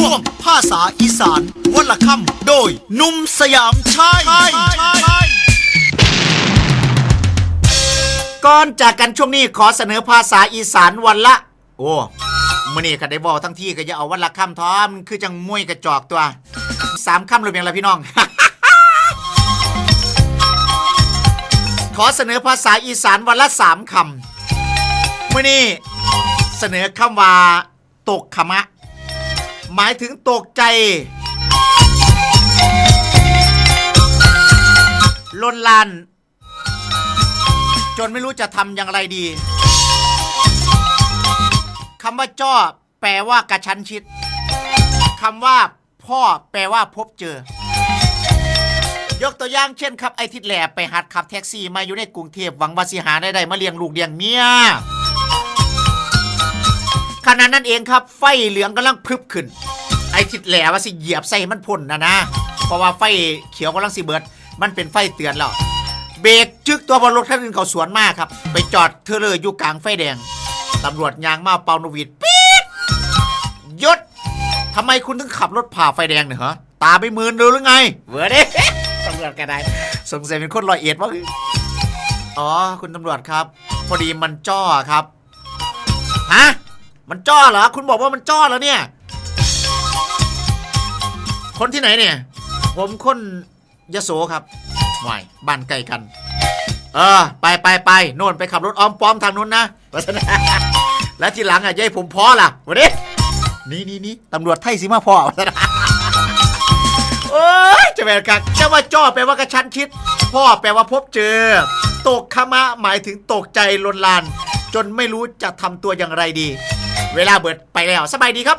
ช่วงภาษาอีสานวันละคำโดยนุ่มสยามชายก่อนจากกันช่วงนี้ขอเสนอภาษาอีสานวันละ โอ้มื่อนี้ก็ได้บอกทั้งที่ก็จะเอาวันละคำทอมคือจังมวยกระจอกตัวสามคำเลยเพียงละพี่น้อง ขอเสนอภาษาอีสานวันละสามคำมื่อนี้เสนอคำว่าตกขมะ หมายถึงตกใจลนลาน จนไม่รู้จะทำอย่างไรดีคำว่าจ้อแปลว่ากระชั้นชิดคำว่า พ่อแปลว่าพบเจอ ยกตัวอย่างเช่นครับไอทิดแหลไปหัดขับแท็กซี่มาอยู่ในกรุงเทพหวังว่าสิหาได้ได้มาเลี้ยงลูกเลี้ยงเมีย ขณะนั้นเองครับไฟเหลืองกำลังพรึบขึ้น ไอ้ทิดแหลว่าสิเหยียบใส่มันพ่นนะนะ เพราะว่าไฟเขียวกำลังสิเบิด มันเป็นไฟเตือนแล้วเบรกจึกตัวบนรถคันอื่นเขาสวนมากครับ ไปจอดเธอเลยอยู่กลางไฟแดงตำรวจยางมาเป่านวีดปี๊ดยศทำไมคุณถึงขับรถผ่าไฟแดงเนี่ยฮะตาไปมืนดูหรือไงเวอร์เด้ตำรวจกันได้สงสัยเป็นคนลอยเอ็ดวะอ๋อ คุณตำรวจครับ พอดีมันจ้อครับ ฮะ มันจ้อเหรอ คุณบอกว่ามันจ้อแล้วเนี่ย คนที่ไหนเนี่ย ผมคนยโสครับหวายบ้านใกล้กัน เออ ไปไปไปโน่นไปขับรถอ้อมป้อมทางนู้นนะวัฒนาแล้วทีหลังอะยายผมพอล่ะวันนี้นี่นี่นี่ตำรวจไทยสิมาพอวัฒนาโอ้ยจะเป็นกันจะว่าจ้อแปลว่ากระชั้นชิด พ่อแปลว่าพบเจอ ตกขมะหมายถึงตกใจลนลาน จนไม่รู้จะทำตัวอย่างไรดี เวลาเบิดไปแล้วสบายดีครับ